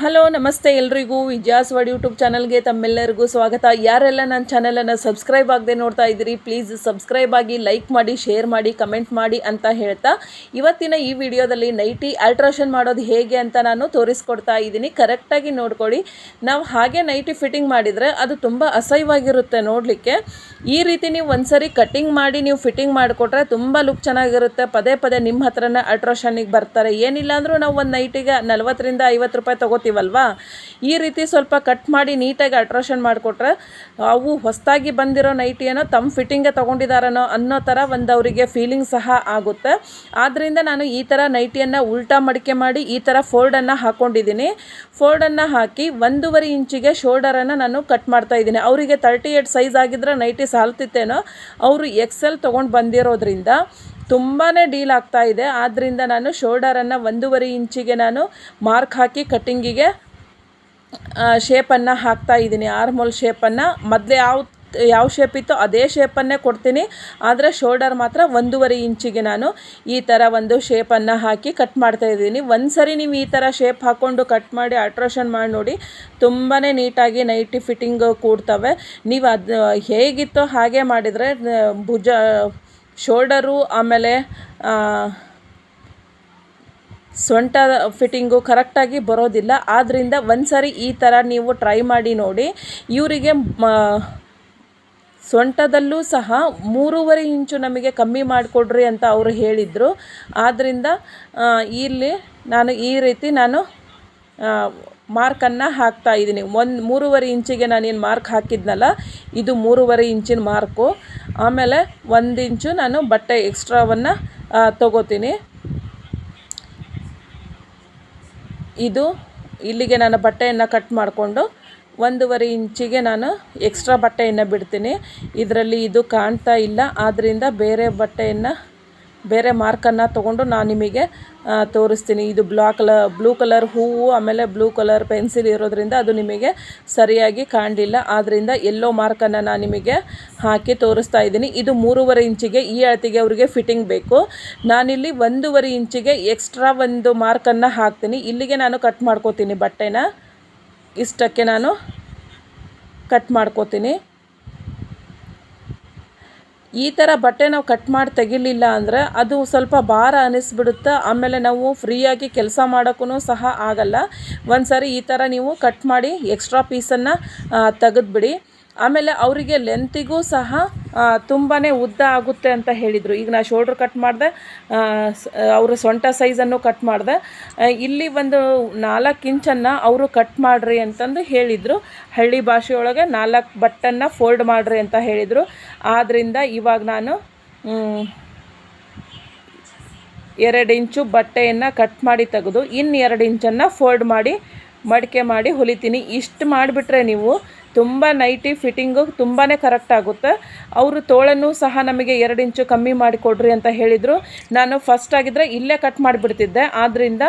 Hello, ನಮಸ್ತೆ ಎಲ್ರಿಗೂ. ವಿಜಯಾಸ್ word YouTube ಚಾನಲ್ಗೆ ತಮ್ಮೆಲ್ಲರಿಗೂ ಸ್ವಾಗತ. ಯಾರೆಲ್ಲ ನನ್ನ ಚಾನಲನ್ನು ಸಬ್ಸ್ಕ್ರೈಬ್ ಆಗದೆ ನೋಡ್ತಾ ಇದ್ದೀರಿ, ಪ್ಲೀಸ್ ಸಬ್ಸ್ಕ್ರೈಬ್ ಆಗಿ ಲೈಕ್ ಮಾಡಿ, ಶೇರ್ ಮಾಡಿ, ಕಮೆಂಟ್ ಮಾಡಿ ಅಂತ ಹೇಳ್ತಾ ಇವತ್ತಿನ ಈ ವಿಡಿಯೋದಲ್ಲಿ ನೈಟಿ ಆಲ್ಟ್ರೇಷನ್ ಮಾಡೋದು ಹೇಗೆ ಅಂತ ನಾನು ತೋರಿಸ್ಕೊಡ್ತಾ ಇದ್ದೀನಿ. ಕರೆಕ್ಟಾಗಿ ನೋಡ್ಕೊಳ್ಳಿ. ನಾವು ಹಾಗೆ ನೈಟಿ ಫಿಟ್ಟಿಂಗ್ ಮಾಡಿದರೆ ಅದು ತುಂಬ ಅಸಹ್ಯವಾಗಿರುತ್ತೆ ನೋಡಲಿಕ್ಕೆ. ಈ ರೀತಿ ನೀವು ಒಂದ್ಸರಿ ಕಟ್ಟಿಂಗ್ ಮಾಡಿ, ನೀವು ಫಿಟ್ಟಿಂಗ್ ಮಾಡಿಕೊಟ್ರೆ ತುಂಬ ಲುಕ್ ಚೆನ್ನಾಗಿರುತ್ತೆ. ಪದೇ ಪದೇ ನಿಮ್ಮ ಹತ್ರನೇ ಅಲ್ಟ್ರೇಷನಿಗೆ ಬರ್ತಾರೆ. ಏನಿಲ್ಲ ಅಂದರೂ ನಾವು ಒಂದು ನೈಟಿಗೆ ನಲ್ವತ್ತರಿಂದ ಐವತ್ತು ರೂಪಾಯಿ ತೊಗೋತೀವಲ್ವಾ ಈ ರೀತಿ ಸ್ವಲ್ಪ ಕಟ್ ಮಾಡಿ ನೀಟಾಗಿ ಅಲ್ಟ್ರೇಷನ್ ಮಾಡಿಕೊಟ್ರೆ ಅವು ಹೊಸದಾಗಿ ಬಂದಿರೋ ನೈಟಿಯನ್ನು ತಮ್ಮ ಫಿಟ್ಟಿಂಗೇ ತೊಗೊಂಡಿದ್ದಾರನೋ ಅನ್ನೋ ಥರ ಒಂದು ಅವರಿಗೆ ಫೀಲಿಂಗ್ ಸಹ ಆಗುತ್ತೆ. ಆದ್ದರಿಂದ ನಾನು ಈ ಥರ ನೈಟಿಯನ್ನು ಉಲ್ಟಾ ಮಡಿಕೆ ಮಾಡಿ ಈ ಥರ ಫೋಲ್ಡನ್ನು ಹಾಕ್ಕೊಂಡಿದ್ದೀನಿ ಫೋಲ್ಡನ್ನು ಹಾಕಿ ಒಂದೂವರೆ ಇಂಚಿಗೆ ಶೋಲ್ಡರನ್ನು ನಾನು ಕಟ್ ಮಾಡ್ತಾ ಇದ್ದೀನಿ ಅವರಿಗೆ ತರ್ಟಿ ಏಟ್ ಸೈಜ್ ಆಗಿದ್ರೆ ನೈಟಿ ಸಾಲ್ತಿತ್ತೇನೋ, ಅವರು ಎಕ್ಸೆಲ್ ತೊಗೊಂಡು ಬಂದಿರೋದ್ರಿಂದ ತುಂಬಾ ಡೀಲ್ ಆಗ್ತಾ ಇದೆ. ಆದ್ದರಿಂದ ನಾನು ಶೋಲ್ಡರನ್ನು ಒಂದೂವರೆ ಇಂಚಿಗೆ ನಾನು ಮಾರ್ಕ್ ಹಾಕಿ ಕಟ್ಟಿಂಗಿಗೆ ಶೇಪನ್ನು ಹಾಕ್ತಾ ಇದ್ದೀನಿ. ಆರ್ಮೋಲ್ ಶೇಪನ್ನು ಮೊದಲು ಯಾವ ಯಾವ ಶೇಪ್ ಇತ್ತೋ ಅದೇ ಶೇಪನ್ನೇ ಕೊಡ್ತೀನಿ. ಆದರೆ ಶೋಲ್ಡರ್ ಮಾತ್ರ ಒಂದೂವರೆ ಇಂಚಿಗೆ ನಾನು ಈ ಥರ ಒಂದು ಶೇಪನ್ನು ಹಾಕಿ ಕಟ್ ಮಾಡ್ತಾ ಇದ್ದೀನಿ. ಒಂದು ಸರಿ ನೀವು ಈ ಥರ ಶೇಪ್ ಹಾಕ್ಕೊಂಡು ಕಟ್ ಮಾಡಿ ಅಲ್ಟ್ರೇಷನ್ ಮಾಡಿ ನೋಡಿ ತುಂಬಾ ನೀಟಾಗಿ ನೈಟಿ ಫಿಟ್ಟಿಂಗ್ ಕೂಡ್ತವೆ. ನೀವು ಅದು, ಹೇಗಿತ್ತೋ ಹಾಗೆ ಮಾಡಿದರೆ, ಭುಜ ಶೋಲ್ಡರು, ಆಮೇಲೆ ಸೊಂಟ ಫಿಟ್ಟಿಂಗು ಕರೆಕ್ಟಾಗಿ ಬರೋದಿಲ್ಲ. ಆದ್ದರಿಂದ ಒಂದು ಸಾರಿ ಈ ಥರ ನೀವು ಟ್ರೈ ಮಾಡಿ ನೋಡಿ. ಇವರಿಗೆ ಸೊಂಟದಲ್ಲೂ ಸಹ ಮೂರುವರೆ ಇಂಚು ನಮಗೆ ಕಮ್ಮಿ ಮಾಡಿಕೊಡ್ರಿ ಅಂತ ಅವರು ಹೇಳಿದರು. ಆದ್ದರಿಂದ ಇಲ್ಲಿ ನಾನು ಈ ರೀತಿ ನಾನು ಮಾರ್ಕನ್ನು ಹಾಕ್ತಾ ಇದ್ದೀನಿ ಒಂದು ಮೂರುವರೆ ಇಂಚಿಗೆ ನಾನೇನು ಮಾರ್ಕ್ ಹಾಕಿದ್ನಲ್ಲ, ಇದು ಮೂರುವರೆ ಇಂಚಿನ ಮಾರ್ಕು. ಆಮೇಲೆ ಒಂದು ಇಂಚು ನಾನು ಬಟ್ಟೆ ಎಕ್ಸ್ಟ್ರಾವನ್ನು ತಗೋತೀನಿ. ಇದು ಇಲ್ಲಿಗೆ ನಾನು ಬಟ್ಟೆಯನ್ನು ಕಟ್ ಮಾಡಿಕೊಂಡು ಒಂದೂವರೆ ಇಂಚಿಗೆ ನಾನು ಎಕ್ಸ್ಟ್ರಾ ಬಟ್ಟೆಯನ್ನು ಬಿಡ್ತೀನಿ. ಇದರಲ್ಲಿ ಇದು ಕಾಣ್ತಾ ಇಲ್ಲ ಆದ್ದರಿಂದ ಬೇರೆ ಬಟ್ಟೆಯನ್ನು ಬೇರೆ ಮಾರ್ಕನ್ನು ತೊಗೊಂಡು ನಾನು ನಿಮಗೆ ತೋರಿಸ್ತೀನಿ. ಇದು ಬ್ಲಾ ಕಲರ್ ಬ್ಲೂ ಕಲರ್ ಹೂವು, ಆಮೇಲೆ ಬ್ಲೂ ಕಲರ್ ಪೆನ್ಸಿಲ್ ಇರೋದ್ರಿಂದ ಅದು ನಿಮಗೆ ಸರಿಯಾಗಿ ಕಾಣಲಿಲ್ಲ. ಆದ್ದರಿಂದ ಎಲ್ಲೋ ಮಾರ್ಕನ್ನು ನಾನು ನಿಮಗೆ ಹಾಕಿ ತೋರಿಸ್ತಾ ಇದ್ದೀನಿ. ಇದು ಮೂರುವರೆ ಇಂಚಿಗೆ ಈ ಅಳತೆಗೆ ಅವರಿಗೆ ಫಿಟ್ಟಿಂಗ್ ಬೇಕು. ನಾನಿಲ್ಲಿ ಒಂದೂವರೆ ಇಂಚಿಗೆ ಎಕ್ಸ್ಟ್ರಾ ಒಂದು ಮಾರ್ಕನ್ನು ಹಾಕ್ತೀನಿ. ಇಲ್ಲಿಗೆ ನಾನು ಕಟ್ ಮಾಡ್ಕೋತೀನಿ ಬಟ್ಟೆನ. ಇಷ್ಟಕ್ಕೆ ನಾನು ಕಟ್ ಮಾಡ್ಕೋತೀನಿ. ಈ ಥರ ಬಟ್ಟೆ ನಾವು ಕಟ್ ಮಾಡಿ ತೆಗಿಲಿಲ್ಲ ಅಂದರೆ ಅದು ಸ್ವಲ್ಪ ಭಾರ ಅನ್ನಿಸ್ಬಿಡುತ್ತೆ ಆಮೇಲೆ ನಾವು ಫ್ರೀಯಾಗಿ ಕೆಲಸ ಮಾಡೋಕ್ಕೂ ಸಹ ಆಗಲ್ಲ. ಒಂದು ಸಾರಿ ಈ ಥರ ನೀವು ಕಟ್ ಮಾಡಿ ಎಕ್ಸ್ಟ್ರಾ ಪೀಸನ್ನು ತೆಗೆದ್ಬಿಡಿ. ಆಮೇಲೆ ಅವರಿಗೆ ಲೆಂತಿಗೂ ಸಹ ತುಂಬಾ ಉದ್ದ ಆಗುತ್ತೆ ಅಂತ ಹೇಳಿದರು. ಈಗ ನಾ ಶೋಲ್ಡ್ರ್ ಕಟ್ ಮಾಡಿದೆ ಅವರು ಸೊಂಟ ಸೈಜನ್ನು ಕಟ್ ಮಾಡಿದೆ. ಇಲ್ಲಿ ಒಂದು ನಾಲ್ಕು ಇಂಚನ್ನು ಅವರು ಕಟ್ ಮಾಡಿರಿ ಅಂತಂದು ಹೇಳಿದರು. ಹಳ್ಳಿ ಭಾಷೆಯೊಳಗೆ ನಾಲ್ಕು ಬಟ್ಟನ್ನು ಫೋಲ್ಡ್ ಮಾಡಿರಿ ಅಂತ ಹೇಳಿದರು. ಆದ್ದರಿಂದ ಇವಾಗ ನಾನು ಎರಡು ಇಂಚು ಬಟ್ಟೆಯನ್ನು ಕಟ್ ಮಾಡಿ ತೆಗೆದು ಇನ್ನು ಎರಡು ಇಂಚನ್ನು ಫೋಲ್ಡ್ ಮಾಡಿ, ಮಡಿಕೆ ಮಾಡಿ ಹೊಲಿತೀನಿ. ಇಷ್ಟು ಮಾಡಿಬಿಟ್ರೆ ನೀವು ತುಂಬ ನೈಟಿ ಫಿಟ್ಟಿಂಗು ತುಂಬಾ ಕರೆಕ್ಟ್ ಆಗುತ್ತೆ. ಅವರು ತೋಳನ್ನು ಸಹ ನಮಗೆ ಎರಡು ಇಂಚು ಕಮ್ಮಿ ಮಾಡಿಕೊಡ್ರಿ ಅಂತ ಹೇಳಿದರು. ನಾನು ಫಸ್ಟ್ ಆಗಿದ್ದರೆ ಇಲ್ಲೇ ಕಟ್ ಮಾಡಿಬಿಡ್ತಿದ್ದೆ. ಆದ್ದರಿಂದ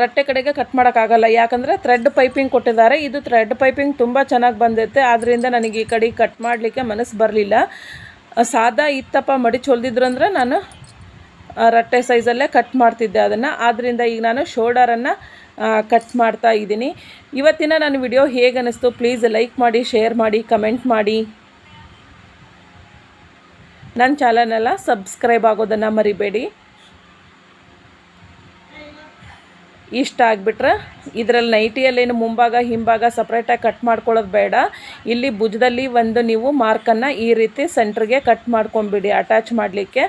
ರಟ್ಟೆ ಕಡೆಗೆ ಕಟ್ ಮಾಡೋಕ್ಕಾಗಲ್ಲ ಯಾಕಂದರೆ ಥ್ರೆಡ್ ಪೈಪಿಂಗ್ ಕೊಟ್ಟಿದ್ದಾರೆ. ಇದು ಥ್ರೆಡ್ ಪೈಪಿಂಗ್ ತುಂಬ ಚೆನ್ನಾಗಿ ಬಂದೈತೆ ಆದ್ದರಿಂದ ನನಗೆ ಈ ಕಡೆ ಕಟ್ ಮಾಡಲಿಕ್ಕೆ ಮನಸ್ಸು ಬರಲಿಲ್ಲ. ಸಾದಾ ಇತ್ತಪ್ಪ ಮಡಿಚ್ ಚೊಲ್ದಿದ್ರು ಅಂದರೆ ನಾನು ರಟ್ಟೆ ಸೈಜಲ್ಲೇ ಕಟ್ ಮಾಡ್ತಿದ್ದೆ ಅದನ್ನು. ಆದ್ದರಿಂದ ಈಗ ನಾನು ಶೋಲ್ಡರನ್ನು ಕಟ್ ಮಾಡ್ತಾ ಇದ್ದೀನಿ. ಇವತ್ತಿನ ನನ್ನ ವಿಡಿಯೋ ಹೇಗೆ ಅನ್ನಿಸ್ತು ಪ್ಲೀಸ್ ಲೈಕ್ ಮಾಡಿ ಶೇರ್ ಮಾಡಿ ಕಮೆಂಟ್ ಮಾಡಿ. ನನ್ನ ಚಾನಲ್ನೆಲ್ಲ ಸಬ್ಸ್ಕ್ರೈಬ್ ಆಗೋದನ್ನು ಮರಿಬೇಡಿ. ಇಷ್ಟ ಆಗಿಬಿಟ್ರೆ ಇದರಲ್ಲಿ ನೈಟಿಯಲ್ಲೇನು ಮುಂಭಾಗ, ಹಿಂಭಾಗ ಸಪ್ರೇಟಾಗಿ ಕಟ್ ಮಾಡ್ಕೊಳ್ಳೋದು ಬೇಡ. ಇಲ್ಲಿ ಭುಜದಲ್ಲಿ ಒಂದು ನೀವು ಮಾರ್ಕನ್ನು ಈ ರೀತಿ ಸೆಂಟ್ರಿಗೆ ಕಟ್ ಮಾಡ್ಕೊಂಬಿಡಿ ಅಟ್ಯಾಚ್ ಮಾಡಲಿಕ್ಕೆ.